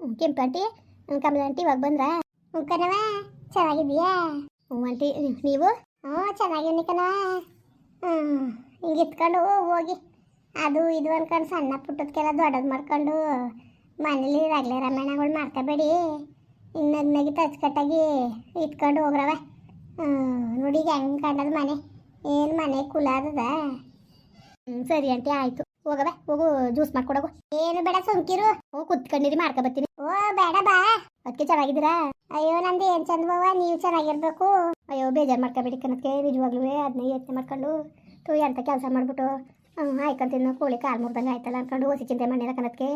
ಕೆಂಪು ಆಂಟಿ ಕಮಲ ಆಂಟಿ ಇವಾಗ ಬಂದ್ರಾ? ಹ್ಞೂ ಕಣವ ಚೆನ್ನಾಗಿದೀಯಾ ಹ್ಞೂ ಆಂಟಿ, ನೀವು? ಹ್ಞೂ ಚೆನ್ನಾಗಿವ್ನಿ ಕಣವ ಹ್ಞೂ ಹಿಂಗೆ ಎತ್ಕೊಂಡು ಹೋಗಿ. ಅದು ಇದು ಅನ್ಕೊಂಡು ಸಣ್ಣ ಪುಟ್ಟದಕ್ಕೆಲ್ಲ ದೊಡ್ಡದು ಮಾಡ್ಕೊಂಡು ಮನೇಲಿ ರಗಳೆ ರಮಣಗಳು ಮಾಡ್ಕೋಬೇಡಿ. ನಗಿ ತಚ್ಕಟ್ಟಾಗಿ ಇಟ್ಕೊಂಡು ಹೋಗ್ರವ ನೋಡಿ ಹೆಂಗೆ ಕಂಡದ ಮನೆ. ಏನು ಮನೆ ಕುಲ ಸರಿ ಆಂಟಿ, ಆಯಿತು. ಹೋಗವೆ ಹೋಗು ಜ್ಯೂಸ್ ಮಾಡ್ಕೊಡಗು. ಏನು ಬೇಡ ಸುಮ್ಕಿರು. ಓ ಕುತ್ಕೊಂಡಿರಿ ಮಾಡ್ಕೊಬತ್ತೀನಿ ಓ, ಬೇಡ ಬಾ. ಅದಕ್ಕೆ ಚೆನ್ನಾಗಿದ್ದೀರಾ? ಅಯ್ಯೋ, ನಂದು ಏನು ಚಂದ ಬಾವ ನೀವು ಚೆನ್ನಾಗಿರ್ಬೇಕು. ಅಯ್ಯೋ, ಬೇಜಾರು ಮಾಡ್ಕೊಬೇಡಿ ಕನಕ್ಕೆ ನಿಜವಾಗ್ಲೂ ಅದನ್ನ ಯೋಚನೆ ಮಾಡ್ಕೊಂಡು. ತೂ ಎಂತ ಕೆಲಸ ಮಾಡ್ಬಿಟ್ಟು. ಹ್ಞೂ ಆಯ್ಕೊಂತಿನ ಕೋಳಿ ಕಾಲು ಮುರ್ದಂಗ ಆಯ್ತಲ್ಲ ಅನ್ಕೊಂಡು ಹೊಸಿ ಚಿಂತೆ ಮಾಡಿಲ್ಲ ಕನಕ್ಕೆ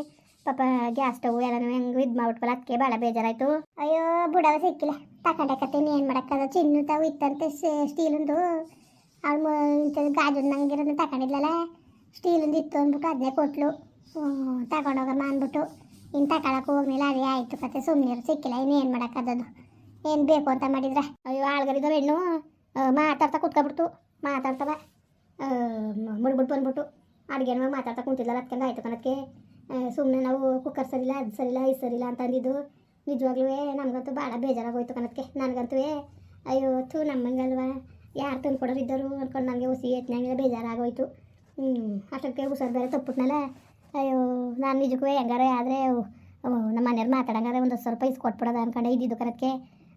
ಪಾಪ, ಗ್ಯಾಸ್ ಸ್ಟವ್ ಎಲ್ಲಾನು ಹೆಂಗ್ ಇದು ಮಾಡ್ಬಿಟ್ವಲ್ಲ ಅದಕ್ಕೆ ಭಾಳ ಬೇಜಾರಾಯ್ತು. ಅಯ್ಯೋ, ಬುಡವ ಸಿಕ್ಕಿಲ್ಲ. ತಕೊಂಡಕತ್ತೀನಿ ಏನು ಮಾಡೋಕ್ಕದ ಚಿನ್ನು ತಾವು ಇತ್ತಂತೆ ಸ್ಟೀಲಿಂದು ಅವ್ಳು ಇಂಥದ್ದು ಗಾಜು ನಂಗಿರೋದು ತಗೊಂಡಿದ್ಲಲ್ಲ ಸ್ಟೀಲಿಂದು ಇತ್ತು ಅಂದ್ಬಿಟ್ಟು ಅದನ್ನೇ ಕೊಟ್ಲು. ತಗೊಂಡೋಗಮ್ಮ ಅಂದ್ಬಿಟ್ಟು. ಇನ್ನು ತಗೊಳಕ್ಕೆ ಹೋಗ್ಲಿಲ್ಲ ಅದೇ ಆಯಿತು ಕತೆ. ಸುಮ್ಮನೆ ಸಿಕ್ಕಿಲ್ಲ. ಇನ್ನೇನು ಮಾಡೋಕ್ಕದದು ಏನು ಬೇಕು ಅಂತ ಮಾಡಿದ್ರೆ? ಅಯ್ಯೋ, ಆಳ್ಗರಿದ ಹೆಣ್ಣು. ಮಾತಾಡ್ತಾ ಕುತ್ಕೊಬಿಡ್ತು. ಮಾತಾಡ್ತವ ಮುಡ್ಬಿಟ್ಟು ಬಂದ್ಬಿಟ್ಟು ಅಡುಗೆನೂ ಮಾತಾಡ್ತಾ ಕುಂತಿದ್ದಲ್ಲ ಅದಕ್ಕೆ ಆಯ್ತು ಕಣಕ್ಕೆ. ಸುಮ್ಮನೆ ನಾವು ಕುಕ್ಕರ್ ಸರಿಲ್ಲ, ಅದು ಸರಿಲ್ಲ ಇದು ಸರಿಲ್ಲ ಅಂತ ಅಂದಿದ್ದು. ನಿಜವಾಗ್ಲೂ ನಮಗಂತೂ ಭಾಳ ಬೇಜಾರಾಗೋಯ್ತು ಕಣಕ್ಕೆ. ನನಗಂತೂ ಅಯ್ಯೋ, ಥೂ ನಮ್ಮಂಗಲ್ವ. ಯಾರು ತಂದು ಕೊಡೋರು ಇದ್ದರು ಅಂದ್ಕೊಂಡು ನನಗೆ ಹುಸಿ ಯತ್ನಾಗೆಲ್ಲ ಬೇಜಾರಾಗೋಯ್ತು. ಹ್ಞೂ ಅಷ್ಟಕ್ಕೆ ಹುಷಾರು ಬೇರೆ ತಪ್ಪಿಟ್ನಲ್ಲ ಅಯ್ಯೋ ನಾನು ನಿಜಕ್ಕೂ ಹೆಂಗಾರ ಆದರೆ ನಮ್ಮ ಮನೆಯವ್ರು ಮಾತಾಡಂಗಾರೆ ಒಂದು ಹತ್ತು ಸಾವಿರ ರೂಪಾಯಿ ಇಸ್ಕೊಟ್ಬಿಡೋದ ಅನ್ಕೊಂಡೆ ಇದ್ದಿದ್ದು ಕರಕ್ಕೆ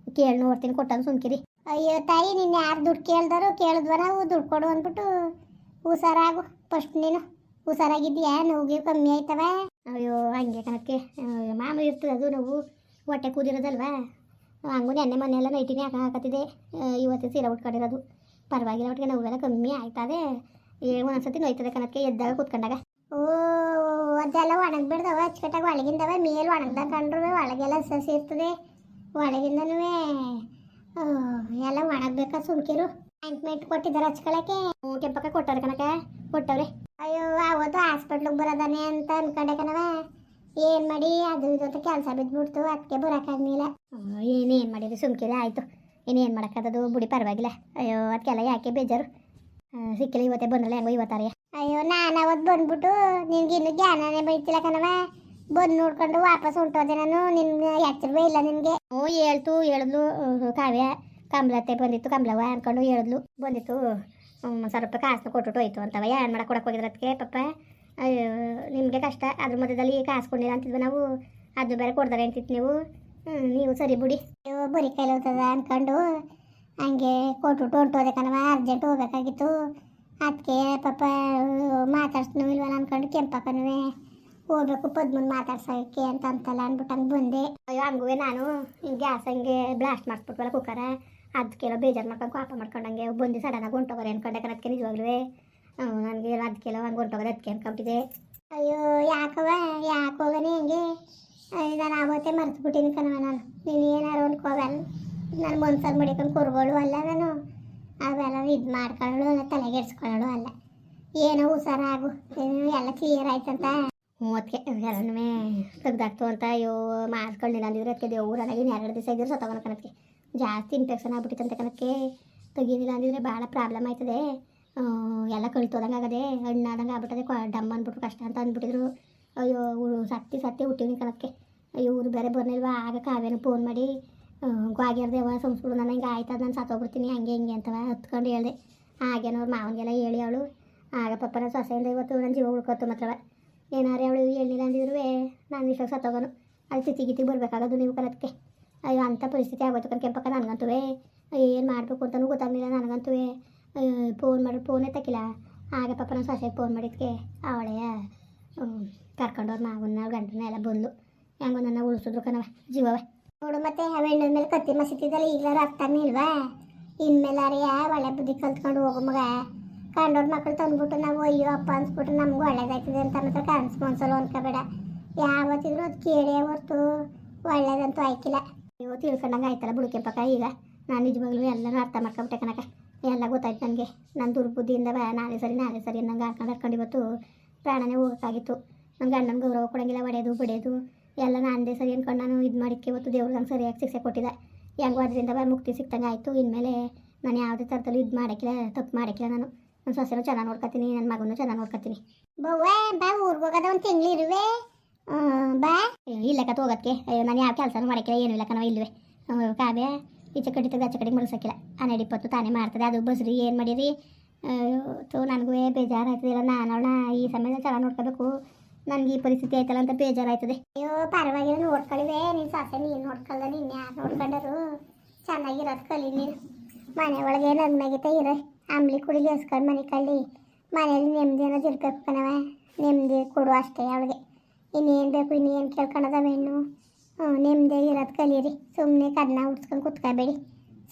ಕೇಳಿ ನೋಡ್ತೀನಿ ಕೊಟ್ಟನು ಸುಮ್ಕಿರಿ. ಅಯ್ಯೋ ತಾಯಿ ನಿನ್ನ ಯಾರು ದುಡ್ಡು ಕೇಳ್ದಾರೋ ಕೇಳಿದ್ವ ನಾವು ದುಡ್ಡು ಕೊಡು ಅಂದ್ಬಿಟ್ಟು ಹುಷಾರಾಗು ಫಸ್ಟ್ ನೀನು. ಹುಷಾರಾಗಿದ್ದೀಯಾ? ನೋವು ಕಮ್ಮಿ ಆಯ್ತವ? ಅಯ್ಯೋ ಹಂಗೆ ಕಣಕ್ಕೆ. ಮಾಮೂಲಿ ಇರ್ತದೆ ಅದು ನೋವು. ಹೊಟ್ಟೆ ಕೂದಿರೋದಲ್ವಾ? ಹಂಗೂ ನೆನ್ನೆ ಮನೆಯೆಲ್ಲ ನೈಟಿನೇ ಹಾಕ ಹಾಕತ್ತಿದೆ ಇವತ್ತು ಸೀರೆ ಉಟ್ಕೊಂಡಿರೋದು. ಪರವಾಗಿಲ್ಲ ಒಟ್ಟಿಗೆ ನೋವೆಲ್ಲ ಕಮ್ಮಿ ಆಯ್ತದೆ. ಏ ಒಂದೊಂದ್ಸತಿ ನೋಯ್ತದೆ ಕಣಕ್ಕೆ, ಎದ್ದಾಗ ಕೂತ್ಕೊಂಡಾಗ. ಓ, ಅದೆಲ್ಲ ಒಣಗ್ಬಿಡ್ದವ, ಅಚ್ಚುಕಟ್ಟಾಗಿ ಒಳಗಿಂದವ, ಮೇಲೆ ಒಣಗ್ದಾಗ ಕಂಡ್ರು ಒಳಗೆಲ್ಲ ಸಸಿ ಇರ್ತದೆ ಒಳಗಿಂದನೂ ಎಲ್ಲ ಒಣಗ್ಬೇಕಾ ಸುಮ್ಕಿರು. ಆಯಿಂಟ್ಮೆಂಟ್ ಕೊಟ್ಟಿದ್ದಾರೆ ಹಚ್ಕೊಳಕ್ಕೆ ಕೆಂಪಕ್ಕ ಕೊಟ್ಟಾರೆ ಕಣಕ ಕೊಟ್ಟವ್ರೆ. ಅಯ್ಯೋ, ಅವತ್ತು ಹಾಸ್ಪಿಟ್ಲಿಗೆ ಬರೋದಾನೆ ಅಂತ ಅನ್ಕೊಂಡೆ ಕಣವ. ಏನು ಮಾಡಿ, ಅದು ಇದು ಕೆಲಸ ಬಿದ್ದುಬಿಡ್ತು ಅದಕ್ಕೆ ಬರೋಕ್ಕಾಗಲಿಲ್ಲ. ಏನೇನು ಮಾಡಿದ್ರು ಸುಮ್ಕಿರಿ, ಆಯಿತು. ಇನ್ನೇನು ಮಾಡೋಕ್ಕದದು, ಬುಡಿ ಪರವಾಗಿಲ್ಲ. ಅಯ್ಯೋ, ಅದಕ್ಕೆಲ್ಲ ಯಾಕೆ ಬೇಜಾರು. ಸಿಕ್ಕಿಲ್ಲ ಇವತ್ತೇ ಬಂದ್ರಲ್ಲ ಹೆಂಗೋ ಇವತ್ತಾರೆ ಅಯ್ಯೋ, ನಾನು ಅವತ್ತು ಬಂದ್ಬಿಟ್ಟು ನಿನ್ಗೆ ಇನ್ನು ಜ್ಞಾನನೇ ಬೈತಿಲ್ಲ ಕಣವ ಬಂದು ನೋಡ್ಕೊಂಡು ವಾಪಸ್ ಹೊಂಟೋದೆ ನಾನು, ನಿನ್ಗೆ ಎಚ್ಚರವೇ ಇಲ್ಲ ನಿನಗೆ. ಓ ಹೇಳ್ತು, ಹೇಳಿದ್ಲು ಕಾವ್ಯ. ಕಮಲತ್ತೆ ಬಂದಿತ್ತು ಕಮಲವ್ವ ಅನ್ಕೊಂಡು ಹೇಳಿದ್ಲು. ಬಂದಿತ್ತು ಸ್ವಲ್ಪ ಕಾಸು ಕೊಟ್ಟು ಹೋಯ್ತು ಅಂತವ. ಏನು ಮಾಡಕ್ಕೆ ಕೊಡಕ್ಕೆ ಹೋಗಿದ್ರೆ ಅದಕ್ಕೆ ಪಪ್ಪ? ಅಯ್ಯೋ, ನಿಮಗೆ ಕಷ್ಟ. ಅದ್ರ ಮಧ್ಯದಲ್ಲಿ ಕಾಸು ಕೊಡಲಿಲ್ಲ ಅಂತಿದ್ವಿ ನಾವು. ಅದು ಬೇರೆ ಕೊಡ್ತಾರೆ ಅಂತಿತ್ತು ನೀವು. ನೀವು ಸರಿ ಬಿಡಿ. ಬರೀ ಕೈಲಿ ಹೋಗ್ತದ ಅನ್ಕೊಂಡು ಹಂಗೆ ಕೊಟ್ಬಿಟ್ಟು ಹೊಂಟೋದೆ ಕಣವ ಅರ್ಜೆಂಟ್ ಹೋಗ್ಬೇಕಾಗಿತ್ತು. ಅದಕ್ಕೆ ಪಾಪ ಮಾತಾಡ್ಸ್ನೂ ಇಲ್ವಲ್ಲ ಅನ್ಕೊಂಡು ಕೆಂಪಕ್ಕನೂ ಹೋಗ್ಬೇಕು ಪದ್ಮನ್ ಮಾತಾಡ್ಸೋಕ್ಕೆ ಅಂತ ಅಂತಲ್ಲ ಅಂದ್ಬಿಟ್ಟು ಹಂಗೆ ಬಂದೆ. ಅಯ್ಯೋ ಹಂಗೂ ನಾನು ಹಿಂಗೆ ಗ್ಯಾಸ್ ಹಂಗೆ ಬ್ಲಾಸ್ಟ್ ಮಾಡಿಸ್ಬಿಟ್ವಲ್ಲ ಕುಕ್ಕರ ಅದಕ್ಕೆಲ್ಲ ಬೇಜಾರು ಮಾಡ್ಕೊಂಡು ಪಾಪ ಮಾಡ್ಕೊಂಡಂಗೆ ಬಂದು ಸಡನ್ನಾಗಿ ಹೊಂಟೋಗೋರೆ ಅನ್ಕೊಂಡೆ ಕಣಕ್ಕೆ ನಿಜವಾಗ್ಲೂ ನನಗೆ ಅದಕ್ಕೆಲ್ಲ ಹಂಗೆ ಹೊಂಟೋಗೋದು ಅದಕ್ಕೆ ಅನ್ಕೊಂಬಿಟ್ಟಿದೆ ಅಯ್ಯೋ ಯಾಕವ ಯಾಕೆ ಹೋಗನೆ ಹಂಗೆ? ನಾನು ಆವತ್ತೇ ಮರ್ತು ಬಿಟ್ಟಿನಿ ಕಣವ ನಾನು. ನೀನು ಏನಾರು ಅನ್ಕೋವಲ್ಲ ನಾನು ಮನ್ಸಲ್ಲಿ ಮಡಿಕೊಂಡು ಕುರ್ಗೋಳು ಅಲ್ಲ ನಾನು. ಅವೆಲ್ಲ ಇದು ಮಾಡ್ಕೊಳ್ಳೋಳು ಅಲ್ಲ ತಲೆಗೆಡ್ಸ್ಕೊಳ್ಳೋಳು ಅಲ್ಲ. ಏನೋ ಹುಷಾರಾಗು ಎಲ್ಲ ಕ್ಲಿಯರ್ ಆಯ್ತಂತ. ಹ್ಞೂ ಅದಕ್ಕೆ ಎಲ್ಲನೂ ಅಂತ ಅಯ್ಯೋ ಮಾಡ್ಕೊಳ್ಳಿಲ್ಲ ಅಂದಿದ್ರೆ ಅದಕ್ಕೆ ದೇವ್ರನಾಗಿ ಎರಡು ದಿವಸ ಇದ್ರೆ ಸತ್ತೋಗೋಣ ಕಣಕ್ಕೆ. ಜಾಸ್ತಿ ಇನ್ಫೆಕ್ಷನ್ ಆಗ್ಬಿಟ್ಟಿತ್ತಂತ ಕಣಕ್ಕೆ. ತೆಗೀಲಿಲ್ಲ ಅಂದಿದ್ರೆ ಭಾಳ ಪ್ರಾಬ್ಲಮ್ ಆಯ್ತದೆ. ಎಲ್ಲ ಕಳ್ತೋದಂಗೆ ಆಗದೆ, ಹಣ್ಣಾದಂಗೆ ಆಗ್ಬಿಟ್ಟದೆ ಡಮ್ ಅಂದ್ಬಿಟ್ಟು ಕಷ್ಟ ಅಂತ ಅಂದ್ಬಿಟ್ಟಿದ್ರು. ಅಯ್ಯೋ ಸತ್ತಿ ಸತ್ತಿ ಹುಟ್ಟಿನಿ ಕಣಕ್ಕೆ. ಅಯ್ಯೋ ಇವ್ರು ಬೇರೆ ಬರ್ನಿಲ್ವಾ ಆಗ ಕಾವೇನು ಫೋನ್ ಮಾಡಿ ಗ್ವಾಗಿರ್ದೇವ ಸಂಸ್ಕೃತ ನಾನು ಹಿಂಗೆ ಆಯ್ತದ, ನಾನು ಸತ್ತೋಗ್ಬಿಡ್ತೀನಿ, ಹಂಗೆ ಹಿಂಗೆ ಅಂತವ ಹತ್ಕೊಂಡು ಹೇಳ್ದೆ. ಹಾಗೇನೋ ಅವ್ರ ಮಾವನಿಗೆಲ್ಲ ಹೇಳಿ ಅವಳು. ಆಗ ಪಪ್ಪನ ಸೊಸೆಯಿಂದ ಇವತ್ತು ನನ್ನ ಜೀವ ಉಳ್ಕೊತು ಮಾತ್ರವ. ಏನಾರೇ ಅವಳು ಹೇಳಿಲ್ಲ ಅಂದಿದ್ರು ನಾನು ವಿಶ್ವಾಸ ಸತ್ತೋಗೋನು. ಅದು ಸಿತಿ ಗಿತಿ ಬರಬೇಕಾಗೋದು ನೀವು ಕರತ್ಕೆ. ಅಯ್ಯೋ ಅಂಥ ಪರಿಸ್ಥಿತಿ ಆಗೋಯ್ತು ಕಣ್ ಕೆಂಪಕ್ಕ ನನಗಂತೂ ಏನು ಮಾಡಬೇಕು ಅಂತಲೂ ಗೊತ್ತಾಗಲಿಲ್ಲ ನನಗಂತೂ ಫೋನ್ ಮಾಡಿ ಫೋನೇ ತಕ್ಕಿಲ್ಲ ಆಗ ಪಾಪ ನನ್ನ ಸೊಸೆಗೆ ಫೋನ್ ಮಾಡಿದ್ಕೆ ಅವಳೇ ಕರ್ಕೊಂಡವ್ರ ಮಾವನ್ನ ಗಂಡನ ಎಲ್ಲ ಬಂದು ಹೆಂಗೋ ನನ್ನ ಉಳಿಸಿದ್ರು ಕಣವ ಜೀವವ ನೋಡು ಮತ್ತೆ ಹೆಣ್ಣಿನ ಮೇಲೆ ಕತ್ತಿ ಮಸಿತಿದ್ದಲ್ಲ ಈಗಲಾರು ಆಗ್ತಾನೆ ಇಲ್ವಾ? ಇನ್ಮೇಲಾರ ಒಳ್ಳೆ ಬುದ್ಧಿ ಕಲ್ತ್ಕೊಂಡು ಹೋಗು ಮಗ. ಕಂಡೋರ್ ಮಕ್ಳು ತಂದ್ಬಿಟ್ಟು ನಾವು ಅಯ್ಯೋ ಅಪ್ಪ ಅನ್ಸ್ಬಿಟ್ಟು ನಮ್ಗೆ ಒಳ್ಳೇದಾಯ್ತದೆ ಅಂತ ಮಾತ್ರ ಕಾಣಿಸ್ಕೊ ಒಂದ್ಸಲ ಅನ್ಕೋಬೇಡ. ಯಾವತ್ತಿದ್ರು ಅದು ಕೇಳೇ ಹೊರ್ತು ಒಳ್ಳೇದಂತೂ ಆಯ್ಕಿಲ್ಲ. ಅಯ್ಯೋ ತಿಳ್ಕೊಂಡಂಗೆ ಆಯ್ತಲ್ಲ ಬುಡಕೆ ಪಕ್ಕ ಈಗ. ನಾನು ನಿಜವಾಗ್ಲೂ ಎಲ್ಲರೂ ಅರ್ಥ ಮಾಡ್ಕೊಂಬಿಟ್ಟೆ ಕಣಕ ಎಲ್ಲ ಗೊತ್ತಾಯ್ತು ನನಗೆ. ನನ್ನ ದುರ್ಬುದ್ಧಿಯಿಂದ ನಾಳೆ ಸರಿ ನಾಳೆ ಸರಿ ನಂಗೆ ಹಾಕೊಂಡು ಹಾಕೊಂಡು ಇವತ್ತು ಪ್ರಾಣನೇ ಹೋಗೋಕ್ಕಾಗಿತ್ತು. ನನ್ನ ಗಂಡನ ಗೌರವ ಕೊಡಂಗಿಲ್ಲ ಒಡೆಯೋದು ಬಡಿಯೋದು ಎಲ್ಲ ನಾನದೇ ಸರಿ ಅನ್ಕೊಂಡು ನಾನು ಇದು ಮಾಡಿಕ್ಕೆ ಇವತ್ತು ದೇವ್ರು ನಂಗೆ ಸರಿಯಾಗಿ ಶಿಕ್ಷೆ ಕೊಟ್ಟಿದೆ. ಹೆಂಗೋ ಅದರಿಂದ ಬ ಮುಕ್ತಿ ಸಿಕ್ತಂಗೆ ಆಯಿತು. ಇನ್ಮೇಲೆ ನಾನು ಯಾವುದೇ ಥರದಲ್ಲಿ ಇದು ಮಾಡೋಕ್ಕಿಲ್ಲ ತಪ್ಪು ಮಾಡೋಕ್ಕಿಲ್ಲ ನಾನು. ನನ್ನ ಸೊಸೆನೂ ಚೆನ್ನಾಗಿ ನೋಡ್ಕೊತೀನಿ ನನ್ನ ಮಗನೂ ಚೆನ್ನಾಗಿ ನೋಡ್ಕೊತೀನಿ ಬವ್ವ ಬಾ ಊರಿಗೆ ಹೋಗೋದ ಒಂದು ತಿಂಗಳಿರುವೆ ಇರುವೆ. ಇಲ್ಲ ಬಾ. ಇಲ್ಲಕ್ಕ ಹೋಗೋದಕ್ಕೆ ಅಯ್ಯೋ ನಾನು ಯಾವ ಕೆಲಸನೂ ಮಾಡಕ್ಕಿಲ್ಲ ಏನೂ ಇಲ್ಲ ಕಣವ ಹ್ಮ್, ಕಾವ್ಯ ಈಚೆ ಕಡೆ ತೆಗ್ದು ಆಚೆ ಕಡೆಗೆ ಆ ಹನ್ನೆರಡು ಇಪ್ಪತ್ತು ತಾನೇ ಮಾಡ್ತದೆ. ಅದು ಬಸ್ರಿ ಏನು ಮಾಡಿರಿ? ತೋ ನನಗೂ ಬೇಜಾರಾಗ್ತದಿಲ್ಲ ನಾನು ಅವಳ ಈ ಸಮಯದಲ್ಲಿ ಚೆನ್ನಾಗಿ ನೋಡ್ಕೋಬೇಕು. ನನಗೆ ಈ ಪರಿಸ್ಥಿತಿ ಆಯ್ತಲ್ಲ ಅಂತ ಬೇಜಾರಾಯ್ತದೆ. ಅಯ್ಯೋ, ಪರವಾಗಿಲ್ಲ ನೋಡ್ಕೊಳ್ಳಿವೆ ನಿನ್ನ ಸಾಸೆ, ನೀನು ನೋಡ್ಕೊಳ್ಳ ನೀನು ಯಾರು ನೋಡ್ಕೊಂಡರು? ಚೆನ್ನಾಗಿರೋದು ಕಲಿ ನೀನು. ಮನೆ ಒಳಗೆ ನಗ್ನಾಗಿತ್ತೆ ಇರೋ. ಅಂಬ್ಲಿ ಕುಡಿಲಿ ಹಸ್ಕೊಂಡು ಮನೆ ಕಳ್ಳಿ ಮನೇಲಿ ನೆಮ್ಮದಿ ಅನ್ನೋದು ಇರ್ಬೇಕು ಕಣವ ನೆಮ್ಮದಿ ಕೊಡು ಅಷ್ಟೇ ಅವಳಿಗೆ. ಇನ್ನೇನು ಬೇಕು, ಇನ್ನೇನು ಕೇಳ್ಕೊಳದವ ಹೆಣ್ಣು. ಹ್ಞೂ ನೆಮ್ಮದಿ ಇರೋದು ಕಲೀರಿ ಸುಮ್ಮನೆ ಕರ್ನ ಉಡ್ಸ್ಕೊಂಡು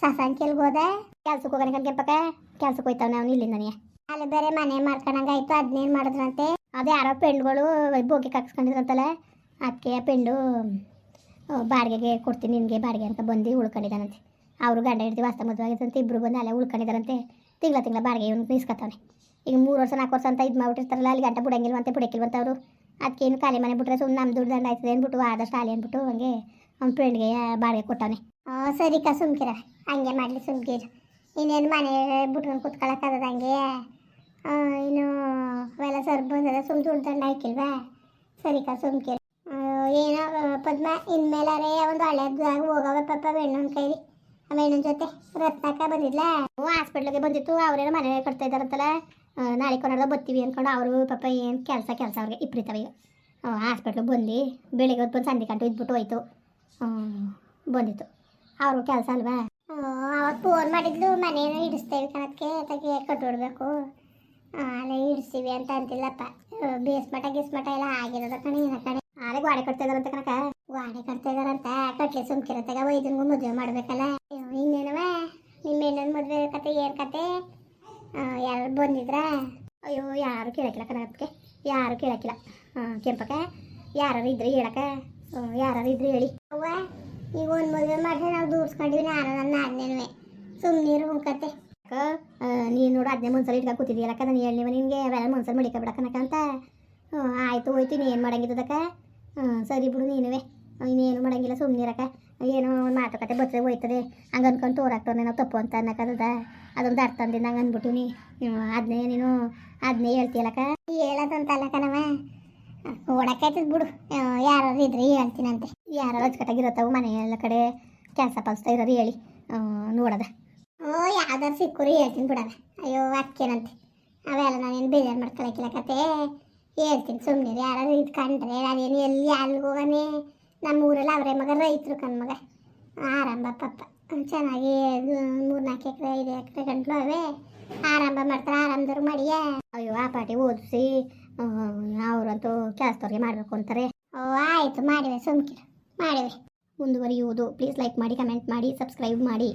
ಸಾಸಾನ್ ಸಸಾನ್ ಹೋದೆ? ಕೆಲ್ಸಕ್ಕೆ ಹೋಗೋಣ ಕೆಂಪಕ್ಕ. ಕೆಲ್ಸಕ್ಕೆ ಹೋಯ್ತಾವ ನಾವು ಇಲ್ಲಿಂದನೇ. ಅಲ್ಲಿ ಬೇರೆ ಮನೆ ಮಾಡ್ಕೊಂಡಂಗಾಯ್ತು ಅದನ್ನೇನು ಮಾಡಿದ್ರಂತೆ? ಅದು ಯಾರೋ ಪೆಂಡ್ಗಳು ಬೋಗಿ ಕಟ್ಸ್ಕೊಂಡಿದ್ರಂತಲ್ಲ ಅದಕ್ಕೆ ಪೆಂಡು ಬಾಡಿಗೆಗೆ ಕೊಡ್ತೀನಿ ನಿನಗೆ ಬಾಡಿಗೆ ಅಂತ ಬಂದು ಉಳ್ಕೊಂಡಿದ್ದಾನಂತೆ. ಅವರು ಗಂಡ ಹಿಡ್ದು ವಾಸ್ತ ಮದುವೆ ಆಗಿದ್ದಂತೆ ಇಬ್ಬರು ಬಂದು ಅಲ್ಲೇ ಉಳ್ಕೊಂಡಿದ್ದಾರಂತೆ. ತಿಂಗಳ ತಿಂಗಳ ಬಾಡಿಗೆ ಇವನು ಇಸ್ಕೊತಾನೆ ಈಗ ಮೂರು ವರ್ಷ, ನಾಲ್ಕು ವರ್ಷ ಅಂತ ಇದು ಮಾಡಿಬಿಟ್ಟಿರ್ತಾರಲ್ಲ, ಅಲ್ಲಿ ಗಂಟ ಬಿಡಂಗಿಲ್ವಂತೆ ಬಿಡಕ್ಕಿಲ್ವಂತ ಅವರು. ಏನು ಖಾಲಿ ಮನೆ ಬಿಟ್ಟರೆ ಸುಮ್ಮನೆ ನಮ್ಮ ದುಡ್ಡು ದಂಡ ಆಯ್ತದೆ ಅಂದ್ಬಿಟ್ಟು, ಆದಷ್ಟು ಆಲಿ ಅಂದ್ಬಿಟ್ಟು ಹಂಗೆ ಅವ್ನ ಫ್ರೆಂಡ್ಗೆ ಬಾಡಿಗೆ ಕೊಟ್ಟವನೆ. ಸರಿ ಕಾ ಸುಮ್ಕಿರ. ಹಂಗೆ ಮಾಡಲಿ ಸುಮ್ಕಿರ. ಇನ್ನೇನು ಮನೆ ಬಿಟ್ಕೊಂಡು ಕುತ್ಕೊಳಕ್ಕಾಗದ ಹಂಗೆ? ಇನ್ನು ಅವೆಲ್ಲ ಸರ್ ಬಂದದ ಸುಮ್ ದುಡ್ಡು ದಂಡ ಹಾಕಿಲ್ವಾ? ಸರಿ ಕ ಸುಮ್ಕೆ ಏನೋ ಪದ್ಮ ಇನ್ಮೇಲಾರೆ ಒಂದು ಹಳೆದಾಗ ಹೋಗವ ಪಾಪ ಬೆಣ್ಣನ ಕೈ ಆ ಬೆಣ್ಣನ ಜೊತೆ. ರತ್ನಾಕ ಬಂದಿದ್ಲ? ಹ್ಞೂ ಹಾಸ್ಪಿಟ್ಲಿಗೆ ಬಂದಿತ್ತು. ಅವ್ರೇನೋ ಮನೆ ಕಟ್ತಾ ಇದ್ದಾರಂತಲ್ಲ. ನಾಳೆ ಕೊನಾಡ್ದ ಬರ್ತೀವಿ ಅಂದ್ಕೊಂಡು ಅವರು ಪಾಪ ಏನು ಕೆಲಸ ಕೆಲಸ ಅವ್ರಿಗೆ ಈಗ. ಹಾಸ್ಪಿಟ್ಲಿಗೆ ಬಂದು ಬೆಳಿಗ್ಗೆ ಹೊತ್ತು ಬಂದು ಸಂಜೆ ಗಂಟು ಇದ್ಬಿಟ್ಟು ಹೋಯ್ತು. ಬಂದಿತ್ತು. ಅವರು ಕೆಲಸ ಅಲ್ವಾ? ಅವತ್ತು ಫೋನ್ ಮಾಡಿದ್ಲು ಮನೇನ ಇಡಿಸ್ತೇವೆ ಕಣಕ್ಕೆ ತೆಗೆ ಕಟ್ಬಿಡ್ಬೇಕು. ಅಲ್ಲೇ ಇಡಿಸ್ತೀವಿ ಅಂತ ಅಂತಿಲ್ಲಪ್ಪ ಬೇಸ್ಮಠ ಗಿಸ್ಮಟ ಎಲ್ಲ ಆಗಿರೋದ ಕಣೆ ಏನ ಕಣೆ. ಆಲೆ ಗಾಡಿ ಕಟ್ತಾ ಇದಾರಂತ ಕಣಕ ಗಾಡಿ ಕಟ್ತಾ ಇದಾರಂತ. ಸುಮ್ಕಿರತ್ತಾಗ ವೈದ್ಯನ್ಗೂ ಮದುವೆ ಮಾಡ್ಬೇಕಲ್ಲ. ಇನ್ನೇನವ? ನಿಮ್ಮ ಹೆಣ್ಣನ ಮದುವೆ ಕತೆ, ಏನು ಕತೆ? ಯಾರು ಬಂದಿದ್ರ? ಅಯ್ಯೋ, ಯಾರು ಕೇಳಕ್ಕಿಲ್ಲ ಕನಕಕ್ಕೆ ಯಾರು ಕೇಳಕ್ಕಿಲ್ಲ ಕೆಂಪಕ ಯಾರು ಇದ್ರೆ ಹೇಳಕ ಯಾರು ಇದ್ರೆ ಹೇಳಿ. ಅವ್ವ, ಈಗ ಒಂದು ಮದುವೆ ಮಾಡಿದ್ರೆ ನಾವು ದೂರ್ಸ್ಕೊಂಡಿವಿ, ನಾನು ನನ್ನ ಆಜ್ಞೆನುವೆ ಸುಮ್ಮನೀರು ನೋಡು ಅದನ್ನೇ ಮನ್ಸಲ್ಲಿ ಇಟ್ಕೊಂಡು ಕೂತಿದ್ದೀಯಲ್ಲಕ್ಕ ನಾನು ಹೇಳಿ ನಿಮಗೆ ಅವೆಲ್ಲ ಮುನ್ಸಲ್ ಮಡಿಕ ಅಂತ. ಹ್ಞೂ ಆಯಿತು ಹೋಯ್ತು ನೀನು ಮಾಡಂಗಿದ್ದದಕ್ಕ ಹ್ಞೂ ಸರಿ ಬಿಡು ನೀನುವೆ. ಇನ್ನೇನು ಮಾಡಂಗಿಲ್ಲ ಸುಮ್ಮನಿರಕ್ಕ ಏನೋ ಒಂದು ಮಾತುಕತೆ ಬರ್ತದೆ ಹೋಯ್ತದೆ. ಹಂಗೆ ಅನ್ಕೊಂಡು ತೋರಾಕ್ತವ್ ನಾವು ತಪ್ಪು ಅಂತ ಅನ್ನಕ್ಕದ ಅದೊಂದು ಅರ್ಥ ಅಂದಿಂದ ಹಂಗೆ ಅಂದ್ಬಿಟ್ಟು ನೀ. ಅದನ್ನೇ ನೀನು ಅದನ್ನೇ ಹೇಳ್ತೀಯಲ್ಲಕ್ಕ? ಹೇಳೋದಂತಲ್ಲ ನಮ್ಮ ಓಡಕ್ಕಾಯ್ತದ ಬಿಡು. ಯಾರು ಇದ್ರೆ ಹೇಳ್ತೀನಂತೆ. ಯಾರು ಅಚ್ಚುಕಟ್ಟಾಗಿರತ್ತವು ಮನೆಯೆಲ್ಲ ಕಡೆ. ಕೆಲಸ ಪಲ್ಸ್ತಾ ಇರೋದು ಹೇಳಿ. ನೋಡದ. ಓ ಸಿಕ್ಕೂರಿ ಹೇಳ್ತೀನಿ ಬಿಡವೆ ಅಯ್ಯೋ, ಅಕ್ಕೇನಂತೆ. ಅವೆಲ್ಲ ನಾನೇನು ಬೇಜಾರು ಮಾಡ್ಕೊಳಕ್ಕಿಲ್ಲ ಕತೆ. ಹೇಳ್ತೀನಿ ಸುಮ್ಮನೆ ಯಾರಾದ್ರೂ ಇದು ಕಂಡ್ರೆ ನಾನೇನು ಎಲ್ಲಿ ಅಲ್ಲಿಗೆ ಹೋಗನೆ? ನಮ್ಮ ಊರಲ್ಲಿ ಅವರೇ ಮಗ, ರೈತರು ಕಣ್ಮಗ ಆರಂಭ ಪಪ್ಪ. ಚೆನ್ನಾಗಿ ಮೂರು ನಾಲ್ಕು ಎಕರೆ, ಐದು ಎಕರೆ ಗಂಟ್ಲು ಅವೇ. ಆರಂಭ ಮಾಡ್ತಾರೆ, ಆರಾಮದವ್ರು ಮಾಡಿಯ ಅಯ್ಯೋ, ಆ ಪಾಟಿ ಓದಿಸಿ. ಅವರಂತೂ ಕೆಲಸದವ್ರಿಗೆ ಮಾಡಬೇಕು ಅಂತಾರೆ. ಓ, ಆಯಿತು, ಮಾಡಿವೆ, ಸುಮ್ಕಿರು, ಮಾಡಿವೆ. ಮುಂದುವರಿಯುವುದು. ಪ್ಲೀಸ್ ಲೈಕ್ ಮಾಡಿ, ಕಮೆಂಟ್ ಮಾಡಿ, ಸಬ್ಸ್ಕ್ರೈಬ್ ಮಾಡಿ.